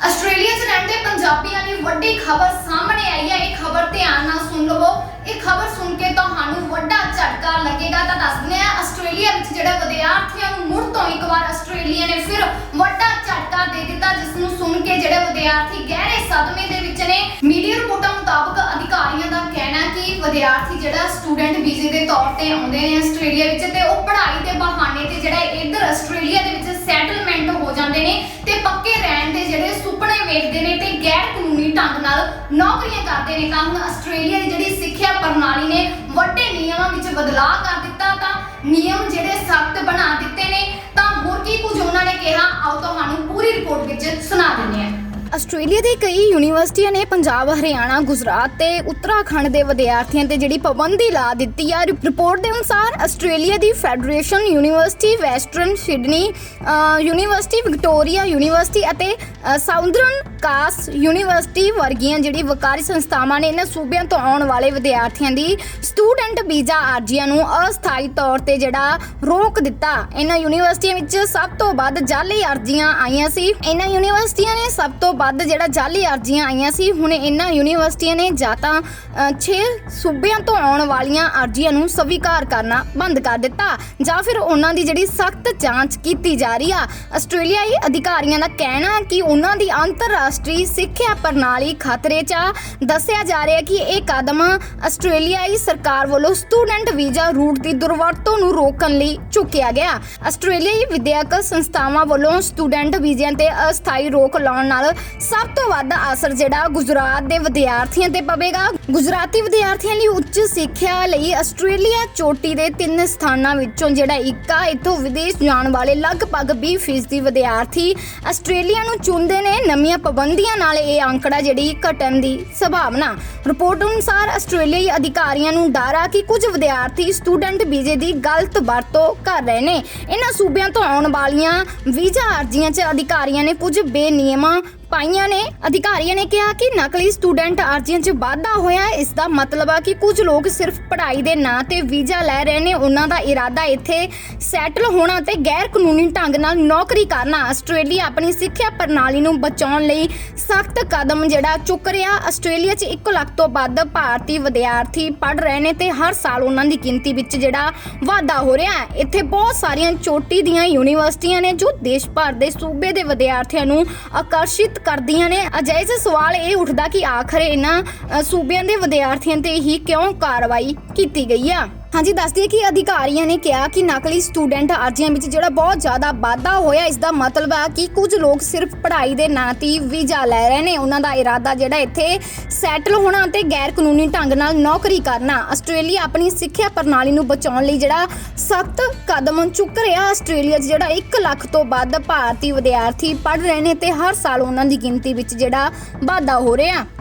Australia 'ਚ ਰਹਿੰਦੇ ਪੰਜਾਬੀਆਂ ਦੀ ਵੱਡੀ ਖਬਰ ਸਾਹਮਣੇ ਆਈ ਹੈ। ਇਹ ਖਬਰ ਧਿਆਨ ਨਾਲ ਸੁਣ ਲਵੋ। ਇਹ ਖਬਰ ਸੁਣ ਕੇ ਤੁਹਾਨੂੰ ਵੱਡਾ ਝਟਕਾ ਲੱਗੇਗਾ। ਤਾਂ ਦੱਸ ਆ ਆਸਟ੍ਰੇਲੀਆ ਵਿੱਚ ਜਿਹੜੇ ਵਿਦਿਆਰਥੀਆਂ ਨੂੰ ਮੁੜ ਤੋਂ ਇੱਕ ਵਾਰ ਆਸਟ੍ਰੇਲੀਆ ਨੇ ਫਿਰ ਵੱਡਾ ਝਟਕਾ ਦੇ ਦਿੱਤਾ ਜਿਸ ਨੂੰ ਸੁਣ ਕੇ ਜਿਹੜੇ ਵਿਦਿਆਰਥੀ ਗਹਿਰੇ ਸਦਮੇ ਦੇ ਵਿੱਚ ਨੇ, ਮੀਡੀਆ ਰਿਪੋਰਟਾਂ ਮੁਤਾਬਕ ਅਧਿਕਾਰੀਆਂ ਦਾ ਕਹਿਣਾ ਕਿ ਵਿਦਿਆਰਥੀ ਜਿਹੜਾ ਸਟੂਡੈਂਟ ਵੀਜ਼ੇ ਦੇ ਤੌਰ ਤੇ ਆਉਂਦੇ ਨੇ ਆਸਟ੍ਰੇਲੀਆ ਵਿੱਚ ਤੇ ਉਹ ਪੜ੍ਹਾਈ ਦੇ ਬਹਾਨੇ ਤੇ ਜਿਹੜਾ ਇੱਧਰ ਆਸਟ੍ਰੇਲੀਆ ਦੇ ਵਿੱਚ ਸੈਟਲਮੈਂਟ ਹੋ ਜਾਂਦੇ ਨੇ ਤੇ ਪੱਕੇ ਰਹਿਣ ਸੁਪਨੇ ਨੇ ਤੇ ਗੈਰ ਕਾਨੂੰਨੀ ਢੰਗ ਨਾਲ ਨੌਕਰੀਆਂ ਕਰਦੇ ਨੇ, ਤਾਂ ਹੁਣ ਆਸਟ੍ਰੇਲੀਆ ਦੀ ਜਿਹੜੀ ਸਿੱਖਿਆ ਪ੍ਰਣਾਲੀ ਨੇ, ਵੱਡੇ ਨਿਯਮਾਂ ਵਿੱਚ ਬਦਲਾਅ ਕਰ ਦਿੱਤਾ, ਤਾਂ ਨਿਯਮ ਜਿਹੜੇ ਸਖਤ ਬਣਾ ਦਿੱਤੇ ਨੇ, ਤਾਂ ਹੋਰ ਕੀ ਕੁਝ ਉਹਨਾਂ ਨੇ ਕਿਹਾ? ਆਓ ਤੁਹਾਨੂੰ ਪੂਰੀ ਰਿਪੋਰਟ ਵਿੱਚ ਸੁਣਾ ਦਿੰਦੇ ਹਾਂ। ਆਸਟ੍ਰੇਲੀਆ ਦੇ ਕਈ ਯੂਨੀਵਰਸਿਟੀਆਂ ਨੇ ਪੰਜਾਬ ਹਰਿਆਣਾ ਗੁਜਰਾਤ ਤੇ ਉੱਤਰਾਖੰਡ ਦੇ ਵਿਦਿਆਰਥੀਆਂ ਤੇ ਜਿਹੜੀ ਪਾਬੰਦੀ ਲਾ ਦਿੱਤੀ ਆ। ਰਿਪੋਰਟ ਦੇ ਅਨੁਸਾਰ ਆਸਟ੍ਰੇਲੀਆ ਦੀ federation university western Sydney university Victoria university ਅਤੇ ਅ, ਕਾਸ ਯੂਨੀਵਰਸਿਟੀ ਵਰਗੀਆਂ ਜਿਹੜੀ ਵਕਾਰੀ ਸੰਸਥਾਵਾਂ ਨੇ ਇਹਨਾਂ ਸੂਬਿਆਂ ਤੋਂ ਆਉਣ ਵਾਲੇ ਵਿਦਿਆਰਥੀਆਂ ਦੀ ਸਟੂਡੈਂਟ ਵੀਜ਼ਾ ਅਰਜ਼ੀਆਂ ਨੂੰ ਅਸਥਾਈ ਤੌਰ ਤੇ ਜਿਹੜਾ ਰੋਕ ਦਿੱਤਾ। ਇਹਨਾਂ ਯੂਨੀਵਰਸਿਟੀਆਂ ਵਿੱਚ ਸਭ ਤੋਂ ਵੱਧ ਜਾਲੀ ਅਰਜ਼ੀਆਂ ਆਈਆਂ ਸੀ। ਇਹਨਾਂ ਯੂਨੀਵਰਸਿਟੀਆਂ ਨੇ ਸਭ ਤੋਂ ਵੱਧ ਜਿਹੜਾ ਜਾਲੀ ਅਰਜ਼ੀਆਂ ਆਈਆਂ ਸੀ, ਹੁਣ ਇਹਨਾਂ ਯੂਨੀਵਰਸਿਟੀਆਂ ਨੇ ਜਾਂ ਤਾਂ 6 ਸੂਬਿਆਂ ਤੋਂ ਆਉਣ ਵਾਲੀਆਂ ਅਰਜ਼ੀਆਂ ਨੂੰ ਸਵੀਕਾਰ ਕਰਨਾ ਬੰਦ ਕਰ ਦਿੱਤਾ ਜਾਂ ਫਿਰ ਉਹਨਾਂ ਦੀ ਜਿਹੜੀ ਸਖਤ ਜਾਂਚ ਕੀਤੀ ਜਾ ਰਹੀ ਆ। ਆਸਟ੍ਰੇਲੀਆਈ ਅਧਿਕਾਰੀਆਂ ਦਾ ਕਹਿਣਾ ਕਿ ਉਹਨਾਂ ਦੀ ਅੰਤਰਰਾਸ਼ਟਰੀ ਸਿੱਖਿਆ ਪ੍ਰਣਾਲੀ ਖਤਰੇ 'ਚ ਆ। ਦੱਸਿਆ ਜਾ ਰਿਹਾ ਕਿ ਇਹ ਕਦਮ ਆਸਟ੍ਰੇਲੀਆਈ ਸਰਕਾਰ ਵੱਲੋਂ ਸਟੂਡੈਂਟ ਵੀਜ਼ਾ ਰੂਟ ਦੀ ਦੁਰਵਰਤੋਂ ਨੂੰ ਰੋਕਣ ਲਈ ਚੁੱਕਿਆ ਗਿਆ। ਆਸਟ੍ਰੇਲੀਆਈ ਵਿਦਿਅਕ ਸੰਸਥਾਵਾਂ ਵੱਲੋਂ ਸਟੂਡੈਂਟ ਵੀਜ਼ਿਆਂ ਤੇ ਅਸਥਾਈ ਰੋਕ ਲਾਉਣ ਨਾਲ ਸਭ ਤੋਂ ਵੱਧ ਅਸਰ ਜਿਹੜਾ ਗੁਜਰਾਤ ਦੇ ਵਿਦਿਆਰਥੀਆਂ ਤੇ ਪਵੇਗਾ। ਗੁਜਰਾਤੀ ਵਿਦਿਆਰਥੀਆਂ ਲਈ ਉੱਚ ਸਿੱਖਿਆ ਲਈ ਆਸਟ੍ਰੇਲੀਆ ਚੋਟੀ ਦੇ ਤਿੰਨ ਸਥਾਨਾਂ ਵਿੱਚੋਂ ਜਿਹੜਾ ਇੱਕ ਆ, ਇੱਥੋਂ ਵਿਦੇਸ਼ ਜਾਣ ਵਾਲੇ ਲਗਭਗ 20% ਵਿਦਿਆਰਥੀ ਆਸਟ੍ਰੇਲੀਆ ਨੂੰ ਚੁਣਦੇ ਨੇ। ਨਵੀਆਂ ਪਾਬੰਦੀਆਂ ਨਾਲ ਇਹ ਅੰਕੜਾ ਜਿਹੜੀ ਘਟਣ ਦੀ ਸੰਭਾਵਨਾ। ਰਿਪੋਰਟ ਅਨੁਸਾਰ ਆਸਟ੍ਰੇਲੀਆਈ ਅਧਿਕਾਰੀਆਂ ਨੂੰ ਡਰ ਆ ਕਿ ਕੁਝ ਵਿਦਿਆਰਥੀ ਸਟੂਡੈਂਟ ਵੀਜ਼ੇ ਦੀ ਗਲਤ ਵਰਤੋਂ ਕਰ ਰਹੇ ਨੇ। ਇਹਨਾਂ ਸੂਬਿਆਂ ਤੋਂ ਆਉਣ ਵਾਲੀਆਂ ਵੀਜ਼ਾ ਅਰਜ਼ੀਆਂ 'ਚ ਅਧਿਕਾਰੀਆਂ ਨੇ ਕੁਝ ਬੇਨਿਯਮਾਂ ਪਾਈਆਂ ਨੇ। ਅਧਿਕਾਰੀਆਂ ਨੇ ਕਿਹਾ ਕਿ ਨਕਲੀ ਸਟੂਡੈਂਟ ਅਰਜ਼ੀਆਂ 'ਚ ਵਾਧਾ ਹੋਇਆ ਇਸ ਦਾ ਮਤਲਬ ਆ ਕਿ ਕੁਝ ਲੋਕ ਸਿਰਫ ਪੜ੍ਹਾਈ ਦੇ ਨਾਂ ਤੇ ਵੀਜ਼ਾ ਲੈ ਰਹੇ ਨੇ। ਉਹਨਾਂ ਦਾ ਇਰਾਦਾ ਇੱਥੇ ਸੈਟਲ ਹੋਣਾ ਤੇ ਗੈਰ ਕਾਨੂੰਨੀ ਢੰਗ ਨਾਲ ਨੌਕਰੀ ਕਰਨਾ। ਆਸਟ੍ਰੇਲੀਆ ਆਪਣੀ ਸਿੱਖਿਆ ਪ੍ਰਣਾਲੀ ਨੂੰ ਬਚਾਉਣ ਲਈ ਸਖਤ ਕਦਮ ਜਿਹੜਾ ਚੁੱਕ ਰਿਹਾ। ਆਸਟ੍ਰੇਲੀਆ 'ਚ 1 ਲੱਖ ਤੋਂ ਵੱਧ ਭਾਰਤੀ ਵਿਦਿਆਰਥੀ ਪੜ੍ਹ ਰਹੇ ਨੇ ਤੇ ਹਰ ਸਾਲ ਉਹਨਾਂ ਦੀ ਗਿਣਤੀ ਵਿੱਚ ਜਿਹੜਾ ਵਾਧਾ ਹੋ ਰਿਹਾ ਹੈ। ਇੱਥੇ ਬਹੁਤ ਸਾਰੀਆਂ ਚੋਟੀ ਦੀਆਂ ਯੂਨੀਵਰਸਿਟੀਆਂ ਨੇ ਜੋ ਦੇਸ਼ ਭਰ ਦੇ ਸੂਬੇ ਦੇ ਵਿਦਿਆਰਥੀਆਂ ਨੂੰ ਆਕਰਸ਼ਿਤ ਕਰਦੀਆਂ ਨੇ। ਅਜਿਹੇ ਸਵਾਲ ਇਹ ਉੱਠਦਾ ਕਿ ਆਖਰ ਇਹਨਾਂ ਸੂਬਿਆਂ ਦੇ ਵਿਦਿਆਰਥੀਆਂ ਤੇ ਹੀ ਕਿਉਂ ਕਾਰਵਾਈ ਕੀਤੀ ਗਈ ਆ? ਹਾਂਜੀ ਦੱਸ ਦਈਏ ਕਿ ਅਧਿਕਾਰੀਆਂ ਨੇ ਕਿਹਾ ਕਿ ਨਕਲੀ ਸਟੂਡੈਂਟ ਅਰਜ਼ੀਆਂ ਵਿੱਚ ਜਿਹੜਾ ਬਹੁਤ ਜ਼ਿਆਦਾ ਵਾਧਾ ਹੋਇਆ, ਇਸ ਦਾ ਮਤਲਬ ਹੈ ਕਿ ਕੁਝ ਲੋਕ ਸਿਰਫ ਪੜ੍ਹਾਈ ਦੇ ਨਾਂ ਤੇ ਵੀਜ਼ਾ ਲੈ ਰਹੇ ਨੇ। ਉਹਨਾਂ ਦਾ ਇਰਾਦਾ ਜਿਹੜਾ ਇੱਥੇ ਸੈਟਲ ਹੋਣਾ ਤੇ ਗੈਰ ਕਾਨੂੰਨੀ ਢੰਗ ਨਾਲ ਨੌਕਰੀ ਕਰਨਾ। ਆਸਟ੍ਰੇਲੀਆ ਆਪਣੀ ਸਿੱਖਿਆ ਪ੍ਰਣਾਲੀ ਨੂੰ ਬਚਾਉਣ ਲਈ ਜਿਹੜਾ ਸਖਤ ਕਦਮ ਚੁੱਕ ਰਿਹਾ। ਆਸਟ੍ਰੇਲੀਆ 'ਚ ਜਿਹੜਾ 1 ਲੱਖ ਤੋਂ ਵੱਧ ਭਾਰਤੀ ਵਿਦਿਆਰਥੀ ਪੜ੍ਹ ਰਹੇ ਨੇ ਤੇ ਹਰ ਸਾਲ ਉਹਨਾਂ ਦੀ ਗਿਣਤੀ ਵਿੱਚ ਜਿਹੜਾ ਵਾਧਾ ਹੋ ਰਿਹਾ।